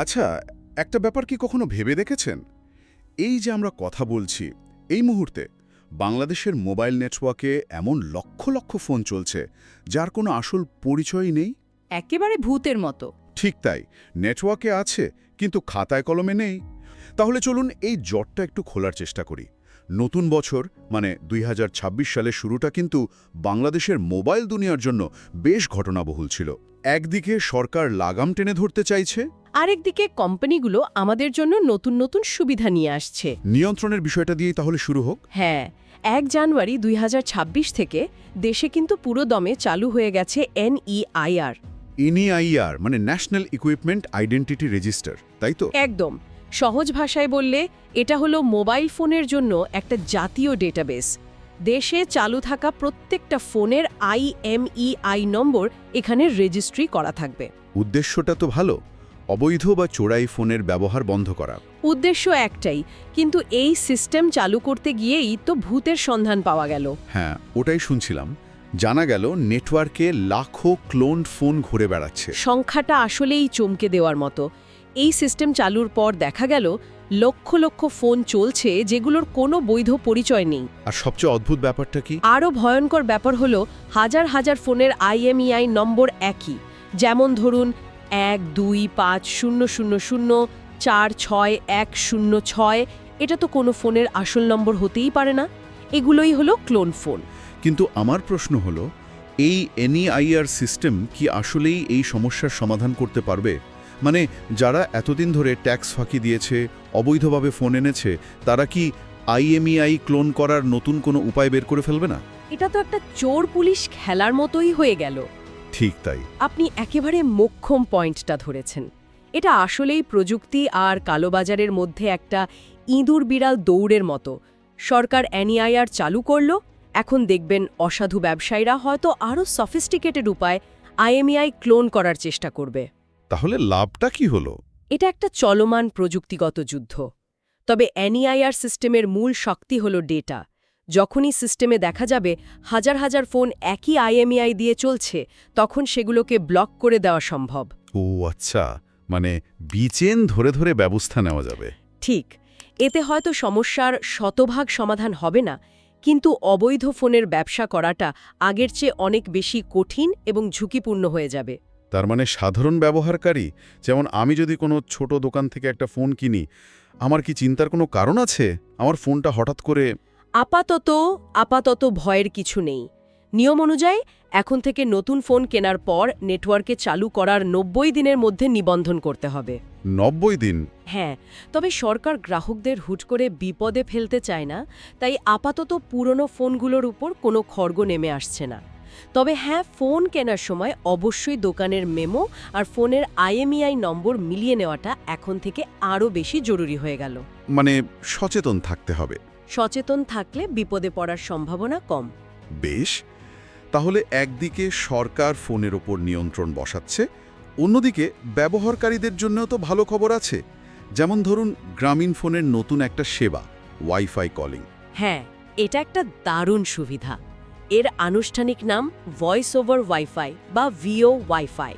আচ্ছা একটা ব্যাপার কি কখনো ভেবে দেখেছেন? এই যে আমরা কথা বলছি এই মুহূর্তে বাংলাদেশের মোবাইল নেটওয়ার্কে এমন লক্ষ লক্ষ ফোন চলছে যার কোনো আসল পরিচয়ই নেই? একেবারে ভূতের মতো। ঠিক তাই নেটওয়ার্কে আছে কিন্তু খাতায় কলমে নেই। তাহলে চলুন এই জটটা একটু খোলার চেষ্টা করি। নতুন বছর মানে দুই হাজার ছাব্বিশ সালের শুরুটা কিন্তু বাংলাদেশের মোবাইল দুনিয়ার জন্য বেশ ঘটনাবহুল ছিল। একদিকে সরকার লাগাম টেনে ধরতে চাইছে। আরেকদিকে কোম্পানিগুলো আমাদের জন্য নতুন নতুন সুবিধা নিয়ে আসছে। নিয়ন্ত্রণের বিষয়টা দিয়েই তাহলে শুরু হোক। হ্যাঁ এক জানুয়ারি দুই হাজার ছাব্বিশ থেকে দেশে কিন্তু পুরো দমে চালু হয়ে গেছে এনইআইআর। এনইআইআর মানে ন্যাশনাল ইকুইপমেন্ট আইডেন্টিটি রেজিস্টার তাই তো? একদম। সহজ ভাষায় বললে এটা হলো মোবাইল ফোনের জন্য একটা জাতীয় ডেটাবেস দেশে চালু থাকা প্রত্যেকটা ফোনের আইএমইআই নম্বর এখানে রেজিস্ট্রি করা থাকবে। উদ্দেশ্যটা তো ভালো অবৈধ বা চোরাই ফোনের ব্যবহার বন্ধ করা। উদ্দেশ্য একটাই কিন্তু এই সিস্টেম চালু করতে গিয়েই তো ভূতের সন্ধান পাওয়া গেল। হ্যাঁ ওটাই শুনছিলাম। জানা গেল নেটওয়ার্কে লাখো ক্লোন ফোন ঘুরে বেড়াচ্ছে। সংখ্যাটা আসলেই চমকে দেওয়ার মতো। এই সিস্টেম চালুর পর দেখা গেল লক্ষ লক্ষ ফোন চলছে যেগুলোর কোনো বৈধ পরিচয় নেই। আর সবচেয়ে অদ্ভুত ব্যাপারটা কি? আরও ভয়ঙ্কর ব্যাপার হলো হাজার হাজার ফোনের আইএমইআই নম্বর একই। যেমন ধরুন এক দুই পাঁচ শূন্য শূন্য শূন্য চার ছয় এক শূন্য ছয় এটা তো কোনো ফোনের আসল নম্বর হতেই পারে না। এগুলোই হলো ক্লোন ফোন। কিন্তু আমার প্রশ্ন হলো এই এনইআইআর সিস্টেম কি আসলেই এই সমস্যার সমাধান করতে পারবে? মানে যারা এতদিন ধরে ট্যাক্স ফাঁকি দিয়েছে অবৈধভাবে ফোন এনেছে তারা কি আইএমইআই ক্লোন করার নতুন কোনো উপায় বের করে ফেলবে না? এটা তো একটা চোর পুলিশ খেলার মতোই হয়ে গেল। ঠিক তাই। আপনি একেবারে মোক্ষম পয়েন্টটা ধরেছেন। এটা আসলেই প্রযুক্তি আর কালোবাজারের মধ্যে একটা ইঁদুর বিড়াল দৌড়ের মতো। সরকার এনইআইআর চালু করল এখন দেখবেন অসাধু ব্যবসায়ীরা হয়তো আরও সফিস্টিকেটেড উপায় আইএমইআই ক্লোন করার চেষ্টা করবে। তাহলে লাভটা কি হলো? এটা একটা চলমান প্রযুক্তিগত যুদ্ধ। তবে এনইআইআর সিস্টেমের মূল শক্তি হল ডেটা। যখনই সিস্টেমে দেখা যাবে হাজার হাজার ফোন একই আইএমইআই দিয়ে চলছে তখন সেগুলোকে ব্লক করে দেওয়া সম্ভব। ও আচ্ছা মানে বিচেন ধরে ধরে ব্যবস্থা নেওয়া যাবে। ঠিক এতে হয়তো সমস্যার শতভাগ সমাধান হবে না কিন্তু অবৈধ ফোনের ব্যবসা করাটা আগের চেয়ে অনেক বেশি কঠিন এবং ঝুঁকিপূর্ণ হয়ে যাবে। তার মানে সাধারণ ব্যবহারকারী? যেমন আমি যদি কোনো ছোট দোকান থেকে একটা ফোন কিনি আমার কি চিন্তার কোনো কারণ আছে? আমার ফোনটা হঠাৎ করে আপাতত আপাতত ভয়ের কিছু নেই। নিয়ম অনুযায়ী এখন থেকে নতুন ফোন কেনার পর নেটওয়ার্কে চালু করার নব্বই দিনের মধ্যে নিবন্ধন করতে হবে। নব্বই দিন? হ্যাঁ তবে সরকার গ্রাহকদের হুট করে বিপদে ফেলতে চায় না তাই আপাতত পুরনো ফোনগুলোর উপর কোনো খড়গ নেমে আসছে না। তবে হ্যাঁ ফোন কেনার সময় অবশ্যই দোকানের মেমো আর ফোনের আইএমইআই নম্বর মিলিয়ে নেওয়াটা এখন থেকে আরও বেশি জরুরি হয়ে গেল। মানে সচেতন থাকতে হবে। সচেতন থাকলে বিপদে পড়ার সম্ভাবনা কম। বেশ তাহলে একদিকে সরকার ফোনের ওপর নিয়ন্ত্রণ বসাচ্ছে অন্যদিকে ব্যবহারকারীদের জন্যও তো ভালো খবর আছে। যেমন ধরুন গ্রামীণ ফোনের নতুন একটা সেবা ওয়াইফাই কলিং। হ্যাঁ এটা একটা দারুণ সুবিধা। এর আনুষ্ঠানিক নাম ভয়েস ওভার ওয়াইফাই বা ভিও ওয়াইফাই।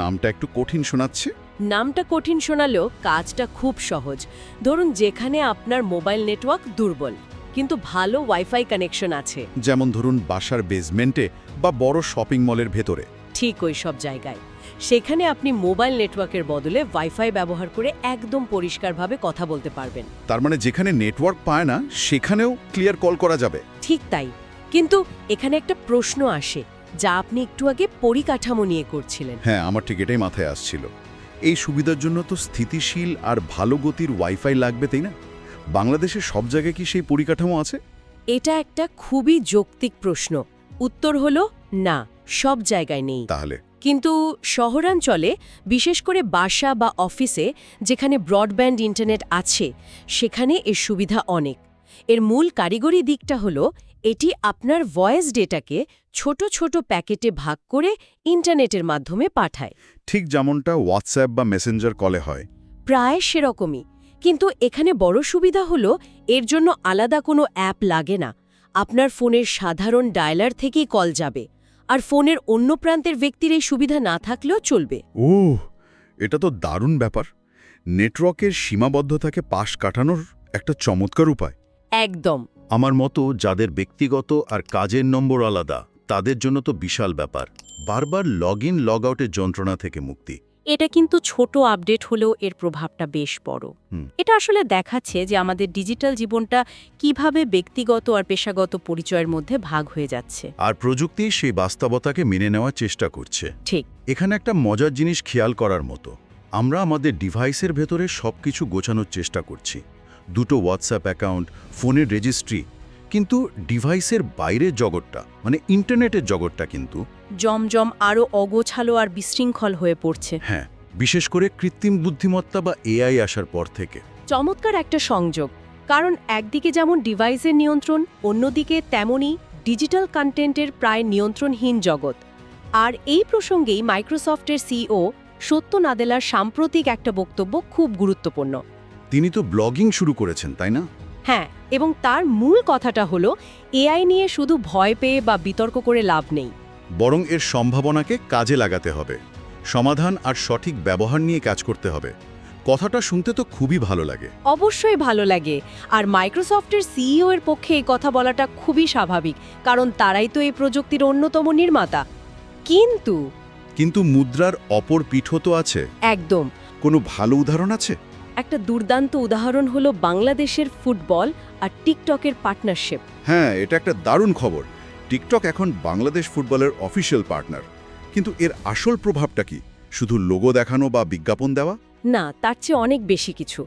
নামটা একটু কঠিন শোনাচ্ছে। নামটা কঠিন শোনালেও কাজটা খুব সহজ। ধরুন যেখানে আপনার মোবাইল নেটওয়ার্ক দুর্বল কিন্তু ভালো ওয়াইফাই কানেকশন আছে। যেমন ধরুন বাসার বেসমেন্টে বা বড় শপিং মলের ভেতরে। ঠিক ওই সব জায়গায়। সেখানে আপনি মোবাইল নেটওয়ার্কের বদলে ওয়াইফাই ব্যবহার করে একদম পরিষ্কারভাবে কথা বলতে পারবেন। তার মানে যেখানে নেটওয়ার্ক পায় না সেখানেও ক্লিয়ার কল করা যাবে। ঠিক তাই। কিন্তু এখানে একটা প্রশ্ন আসে যা আপনি একটু আগে পরিকাঠামো নিয়ে করছিলেন। হ্যাঁ আমার ঠিক এটাই মাথায় আসছিল। এই সুবিধার জন্য তো স্থিতিশীল আর ভালো গতির ওয়াইফাই লাগবে তাই না? বাংলাদেশের সব জায়গায় কি সেই পরিকাঠামো আছে? এটা একটা খুবই যৌক্তিক প্রশ্ন। উত্তর হলো না সব জায়গায় নেই। তাহলে? কিন্তু শহরাঞ্চলে বিশেষ করে বাসা বা অফিসে যেখানে ব্রডব্যান্ড ইন্টারনেট আছে সেখানে এর সুবিধা অনেক। এর মূল কারিগরি দিকটা হলো এটি আপনার ভয়েস ডেটাকে ছোট ছোট প্যাকেটে ভাগ করে ইন্টারনেটের মাধ্যমে পাঠায়। ঠিক যেমনটা হোয়াটসঅ্যাপ বা মেসেঞ্জার কলে হয়। প্রায় সেরকমই। কিন্তু এখানে বড় সুবিধা হলো এর জন্য আলাদা কোনো অ্যাপ লাগে না। আপনার ফোনের সাধারণ ডায়ালার থেকেই কল যাবে। আর ফোনের অন্য প্রান্তের ব্যক্তির এই সুবিধা না থাকলেও চলবে। ও এটা তো দারুণ ব্যাপার। নেটওয়ার্কের সীমাবদ্ধতাকে পাশ কাটানোর একটা চমৎকার উপায়। একদম। আমার মতো যাদের ব্যক্তিগত আর কাজের নম্বর আলাদা তাদের জন্য তো বিশাল ব্যাপার। বারবার লগ ইন লগ আউটের যন্ত্রণা থেকে মুক্তি। এটা কিন্তু ছোট আপডেট হলেও এর প্রভাবটা বেশ বড়। এটা আসলে দেখাচ্ছে যে আমাদের ডিজিটাল জীবনটা কীভাবে ব্যক্তিগত আর পেশাগত পরিচয়ের মধ্যে ভাগ হয়ে যাচ্ছে। আর প্রযুক্তি সেই বাস্তবতাকে মেনে নেওয়ার চেষ্টা করছে। ঠিক। এখানে একটা মজার জিনিস খেয়াল করার মতো। আমরা আমাদের ডিভাইসের ভেতরে সব কিছু গোছানোর চেষ্টা করছি। দুটো হোয়াটসঅ্যাপ অ্যাকাউন্ট ফোনের রেজিস্ট্রি কিন্তু ডিভাইসের বাইরের জগৎটা মানে ইন্টারনেটের জগৎটা কিন্তু জমজম আরও অগোছালো আর বিশৃঙ্খল হয়ে পড়ছে। হ্যাঁ বিশেষ করে কৃত্রিম বুদ্ধিমত্তা বা এআই আসার পর থেকে। চমৎকার একটা সংযোগ কারণ একদিকে যেমন ডিভাইসের নিয়ন্ত্রণ অন্যদিকে তেমনই ডিজিটাল কন্টেন্টের প্রায় নিয়ন্ত্রণহীন জগৎ। আর এই প্রসঙ্গেই মাইক্রোসফটের সিও সত্য নাদেলার সাম্প্রতিক একটা বক্তব্য খুব গুরুত্বপূর্ণ। তিনি তো ব্লগিং শুরু করেছেন তাই না? হ্যাঁ এবং তার মূল কথাটা হলো এআই নিয়ে শুধু ভয় পেয়ে বা বিতর্ক করে লাভ নেই। বরং এর সম্ভাবনাকে কাজে লাগাতে হবে। সমাধান আর সঠিক ব্যবহার নিয়ে কাজ করতে হবে। কথাটা শুনতে তো খুবই ভালো লাগে। অবশ্যই ভালো লাগে। আর মাইক্রোসফটের সিইও এর পক্ষে এই কথা বলাটা খুবই স্বাভাবিক কারণ তারাই তো এই প্রযুক্তির অন্যতম নির্মাতা। কিন্তু কিন্তু মুদ্রার অপর পিঠও তো আছে। একদম। কোনো ভালো উদাহরণ আছে? একটা দুর্দান্ত উদাহরণ হলো বাংলাদেশের ফুটবল আর টিকটকের পার্টনারশিপ। হ্যাঁ এটা একটা দারুণ খবর। টিকটক এখন বাংলাদেশ ফুটবলের অফিসিয়াল পার্টনার। কিন্তু এর আসল প্রভাবটা কি? শুধু লোগো দেখানো বা বিজ্ঞাপন দেওয়া? না তার চেয়ে অনেক বেশি কিছু।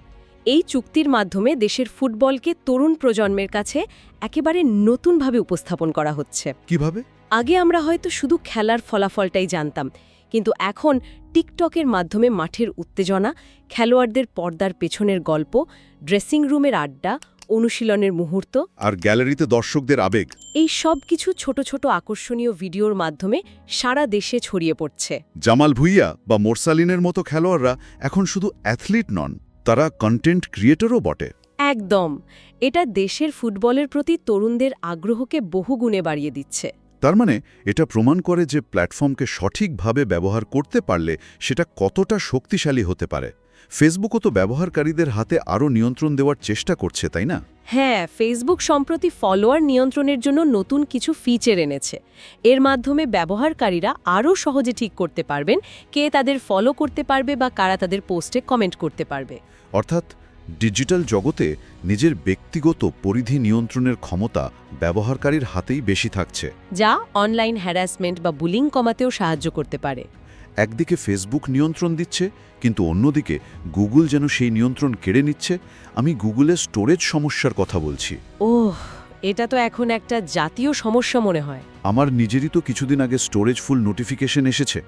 এই চুক্তির মাধ্যমে দেশের ফুটবলকে তরুণ প্রজন্মের কাছে একেবারে নতুনভাবে উপস্থাপন করা হচ্ছে। কীভাবে? আগে আমরা হয়তো শুধু খেলার ফলাফলটাই জানতাম। কিন্তু এখন টিকটকের মাধ্যমে মাঠের উত্তেজনা খেলোয়াড়দের পর্দার পেছনের গল্প ড্রেসিং রুমের আড্ডা অনুশীলনের মুহূর্ত আর গ্যালারিতে দর্শকদের আবেগ। এই সব কিছু ছোট ছোট আকর্ষণীয় ভিডিওর মাধ্যমে সারা দেশে ছড়িয়ে পড়ছে। জামাল ভুইয়া বা মোরসালিনের মতো খেলোয়াড়রা এখন শুধু অ্যাথলিট নন তারা কন্টেন্ট ক্রিয়েটরও বটে। একদম। এটা দেশের ফুটবলের প্রতি তরুণদের আগ্রহকে বহুগুণে বাড়িয়ে দিচ্ছে। তার মানে এটা প্রমাণ করে যে প্ল্যাটফর্মকে সঠিকভাবে ব্যবহার করতে পারলে সেটা কতটা শক্তিশালী হতে পারে। ফেসবুকও তো ব্যবহারকারীদের হাতে আরও নিয়ন্ত্রণ দেওয়ার চেষ্টা করছে তাই না? হ্যাঁ ফেসবুক সম্প্রতি ফলোয়ার নিয়ন্ত্রণের জন্য নতুন কিছু ফিচার এনেছে। এর মাধ্যমে ব্যবহারকারীরা আরও সহজে ঠিক করতে পারবেন কে তাদের ফলো করতে পারবে বা কারা তাদের পোস্টে কমেন্ট করতে পারবে। অর্থাৎ ডিজিটাল জগতে নিজের ব্যক্তিগত পরিধি নিয়ন্ত্রণের ক্ষমতা ব্যবহারকারীর হাতেই বেশি থাকছে। যা অনলাইন হ্যারাসমেন্ট বা বুলিং কমাতেও সাহায্য করতে পারে। একদিকে ফেসবুক নিয়ন্ত্রণ দিচ্ছে কিন্তু অন্যদিকে গুগল যেন সেই নিয়ন্ত্রণ কেড়ে নিচ্ছে। আমি গুগলের স্টোরেজ সমস্যার কথা বলছি। ওহ এটা তো এখন একটা জাতীয় সমস্যা মনে হয়। আমার নিজেরই তো কিছুদিন আগে স্টোরেজ ফুল নোটিফিকেশন এসেছে।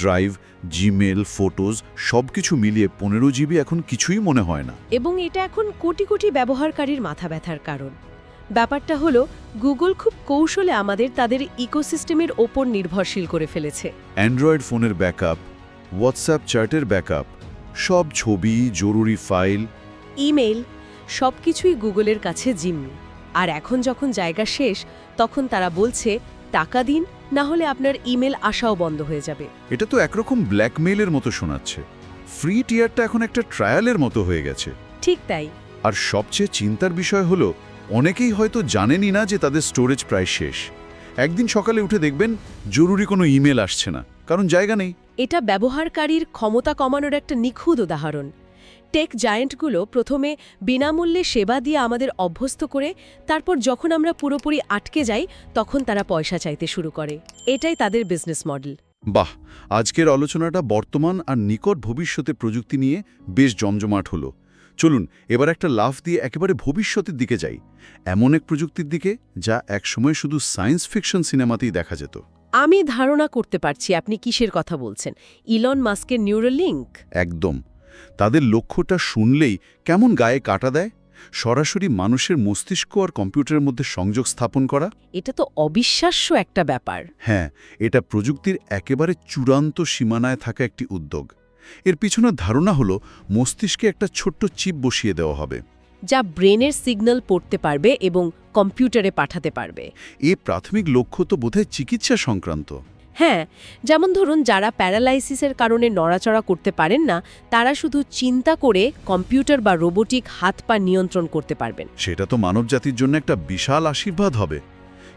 ড্রাইভ জিমেল ফটোজ সব কিছু মিলিয়ে পনেরো জিবি এখন কিছুই মনে হয় না। এবং এটা এখন কোটি কোটি ব্যবহারকারীর মাথা ব্যথার কারণ। ব্যাপারটা হলো গুগল খুব কৌশলে আমাদের তাদের ইকোসিস্টেমের ওপর নির্ভরশীল করে ফেলেছে। অ্যান্ড্রয়েড ফোনের ব্যাকআপ হোয়াটসঅ্যাপ চ্যাটের ব্যাকআপ সব ছবি জরুরি ফাইল ইমেল সব কিছুই গুগলের কাছে জিম্মি। আর এখন যখন জায়গা শেষ তখন তারা বলছে টাকা দিন না হলে আপনার ইমেল আসাও বন্ধ হয়ে যাবে। এটা তো একরকম ব্ল্যাকমেইলের মতো শোনাচ্ছে। ফ্রি টিয়ারটা এখন একটা ট্রায়ালের মতো হয়ে গেছে। ঠিক তাই। আর সবচেয়ে চিন্তার বিষয় হলো অনেকেই হয়তো জানেনই না যে তাদের স্টোরেজ প্রায় শেষ। একদিন সকালে উঠে দেখবেন জরুরি কোনো ইমেল আসছে না কারণ জায়গা নেই। এটা ব্যবহারকারীর ক্ষমতা কমানোর একটা নিখুঁত উদাহরণ। টেক জায়েন্টগুলো প্রথমে বিনামূল্যে সেবা দিয়ে আমাদের অভ্যস্ত করে তারপর যখন আমরা পুরোপুরি আটকে যাই তখন তারা পয়সা চাইতে শুরু করে। এটাই তাদের বিজনেস মডেল বাহ! আজকের আলোচনাটা বর্তমান আর নিকট ভবিষ্যতে প্রযুক্তি নিয়ে বেশ জমজমাট হলো। চলুন এবার একটা লাফ দিয়ে একেবারে ভবিষ্যতের দিকে যাই। এমন এক প্রযুক্তির দিকে যা একসময় শুধু সায়েন্স ফিকশন সিনেমাতেই দেখা যেত। আমি ধারণা করতে পারছি আপনি কিসের কথা বলছেন। ইলন মাস্কের নিউরোলিঙ্ক একদম। তাদের লক্ষ্যটা শুনলেই কেমন গায়ে কাটা দেয়? সরাসরি মানুষের মস্তিষ্ক আর কম্পিউটারের মধ্যে সংযোগ স্থাপন করা? এটা তো অবিশ্বাস্য একটা ব্যাপার। হ্যাঁ এটা প্রযুক্তির একেবারে চূড়ান্ত সীমানায় থাকা একটি উদ্যোগ। এর পিছনে ধারণা হলো মস্তিষ্কে একটা ছোট্ট চিপ বসিয়ে দেওয়া হবে। যা ব্রেনের সিগন্যাল পড়তে পারবে এবং কম্পিউটারে পাঠাতে পারবে। এ প্রাথমিক লক্ষ্য তো বোধহয় চিকিৎসা সংক্রান্ত। হ্যাঁ যেমন ধরুন যারা প্যারালাইসিসের কারণে নড়াচড়া করতে পারেন না তারা শুধু চিন্তা করে কম্পিউটার বা রোবোটিক হাত পা নিয়ন্ত্রণ করতে পারবেন। সেটা তো মানবজাতির জন্য একটা বিশাল আশীর্বাদ হবে।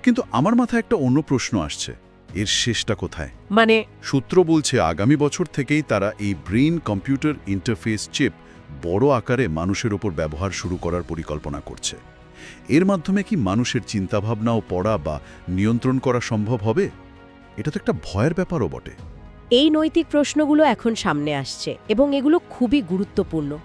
কিন্তু আমার মাথায় একটা অন্য প্রশ্ন আসছে। এর শেষটা কোথায়? মানে সূত্র বলছে আগামী বছর থেকেই তারা এই ব্রেইন কম্পিউটার ইন্টারফেস চিপ বড় আকারে মানুষের ওপর ব্যবহার শুরু করার পরিকল্পনা করছে। এর মাধ্যমে কি মানুষের চিন্তাভাবনা ও পড়া বা নিয়ন্ত্রণ করা সম্ভব হবে? এটা তো একটা ভয়ের ব্যাপারও বটে। এই নৈতিক প্রশ্নগুলো এখন সামনে আসছে এবং এগুলো খুবই গুরুত্বপূর্ণ।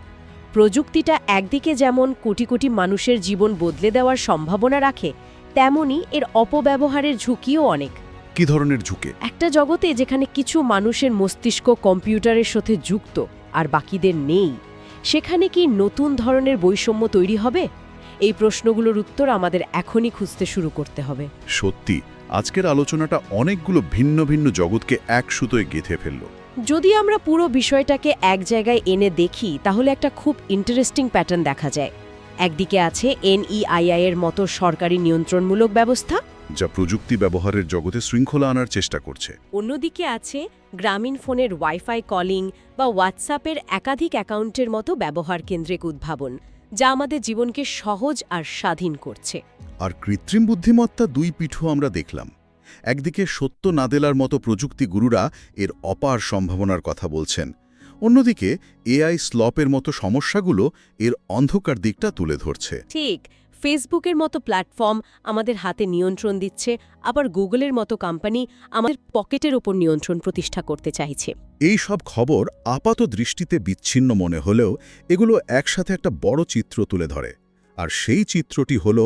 প্রযুক্তিটা একদিকে যেমন কোটি কোটি মানুষের জীবন বদলে দেওয়ার সম্ভাবনা রাখে তেমনি এর অপব্যবহারের ঝুঁকিও অনেক। কি ধরনের ঝুঁকে? একটা জগতে যেখানে কিছু মানুষের মস্তিষ্ক কম্পিউটারের সাথে যুক্ত আর বাকিদের নেই সেখানে কি নতুন ধরনের বৈষম্য তৈরি হবে? এই প্রশ্নগুলোর উত্তর আমাদের এখনই খুঁজতে শুরু করতে হবে। সত্যি আজকের আলোচনাটা অনেকগুলো ভিন্ন ভিন্ন জগৎকে এক সুতোয় গেঁথে ফেলল। যদি আমরা পুরো বিষয়টাকে এক জায়গায় এনে দেখি তাহলে একটা খুব ইন্টারেস্টিং প্যাটার্ন দেখা যায়। একদিকে আছে এনইআইআই এর মতো সরকারি নিয়ন্ত্রণমূলক ব্যবস্থা। যা প্রযুক্তি ব্যবহারের জগতে শৃঙ্খলা আনার চেষ্টা করছে। অন্যদিকে আছে গ্রামীণ ফোনের ওয়াইফাই কলিং বা হোয়াটসঅ্যাপের একাধিক অ্যাকাউন্টের মতো ব্যবহার কেন্দ্রিক উদ্ভাবন। যা আমাদের জীবনকে সহজ আর স্বাধীন করছে। আর কৃত্রিম বুদ্ধিমত্তা দুই পিঠও আমরা দেখলাম। একদিকে সত্য নাদেলার মতো প্রযুক্তি গুরুরা এর অপার সম্ভাবনার কথা বলছেন। অন্যদিকে এআই স্লপের মতো সমস্যাগুলো এর অন্ধকার দিকটা তুলে ধরছে। ঠিক ফেসবুকের মতো প্ল্যাটফর্ম আমাদের হাতে নিয়ন্ত্রণ দিচ্ছে, আবার গুগলের মতো কোম্পানি আমাদের পকেটের ওপর নিয়ন্ত্রণ প্রতিষ্ঠা করতে চাইছে। এই সব খবর আপাত দৃষ্টিতে বিচ্ছিন্ন মনে হলেও এগুলো একসাথে একটা বড় চিত্র তুলে ধরে। আর সেই চিত্রটি হল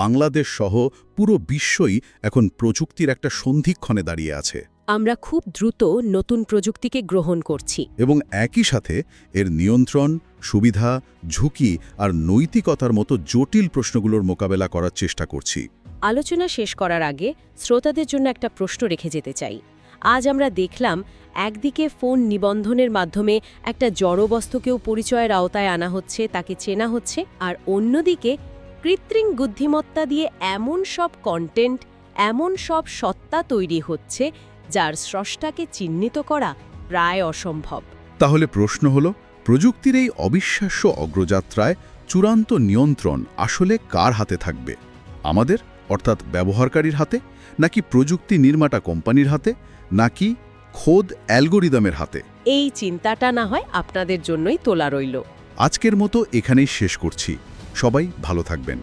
বাংলাদেশ সহ পুরো বিশ্বই এখন প্রযুক্তির একটা সন্ধিক্ষণে দাঁড়িয়ে আছে। আমরা খুব দ্রুত নতুন প্রযুক্তিকে গ্রহণ করছি। এবং একই সাথে এর নিয়ন্ত্রণ সুবিধা ঝুঁকি আর নৈতিকতার মতো জটিল প্রশ্নগুলোর মোকাবেলা করার চেষ্টা করছি। আলোচনা শেষ করার আগে শ্রোতাদের জন্য একটা প্রশ্ন রেখে যেতে চাই। আজ আমরা দেখলাম একদিকে ফোন নিবন্ধনের মাধ্যমে একটা জড়বস্তুকেও পরিচয়ের আওতায় আনা হচ্ছে তাকে চেনা হচ্ছে আর অন্যদিকে কৃত্রিম বুদ্ধিমত্তা দিয়ে এমন সব কন্টেন্ট এমন সব সত্তা তৈরি হচ্ছে যার স্রষ্টাকে চিহ্নিত করা প্রায় অসম্ভব। তাহলে প্রশ্ন হল প্রযুক্তির এই অবিশ্বাস্য অগ্রযাত্রায় চূড়ান্ত নিয়ন্ত্রণ আসলে কার হাতে থাকবে? আমাদের অর্থাৎ ব্যবহারকারীর হাতে নাকি প্রযুক্তি নির্মাতা কোম্পানির হাতে নাকি খোদ অ্যালগোরিদমের হাতে? এই চিন্তাটা না হয় আপনাদের জন্যই তোলা রইল। আজকের মতো এখানেই শেষ করছি। সবাই ভালো থাকবেন।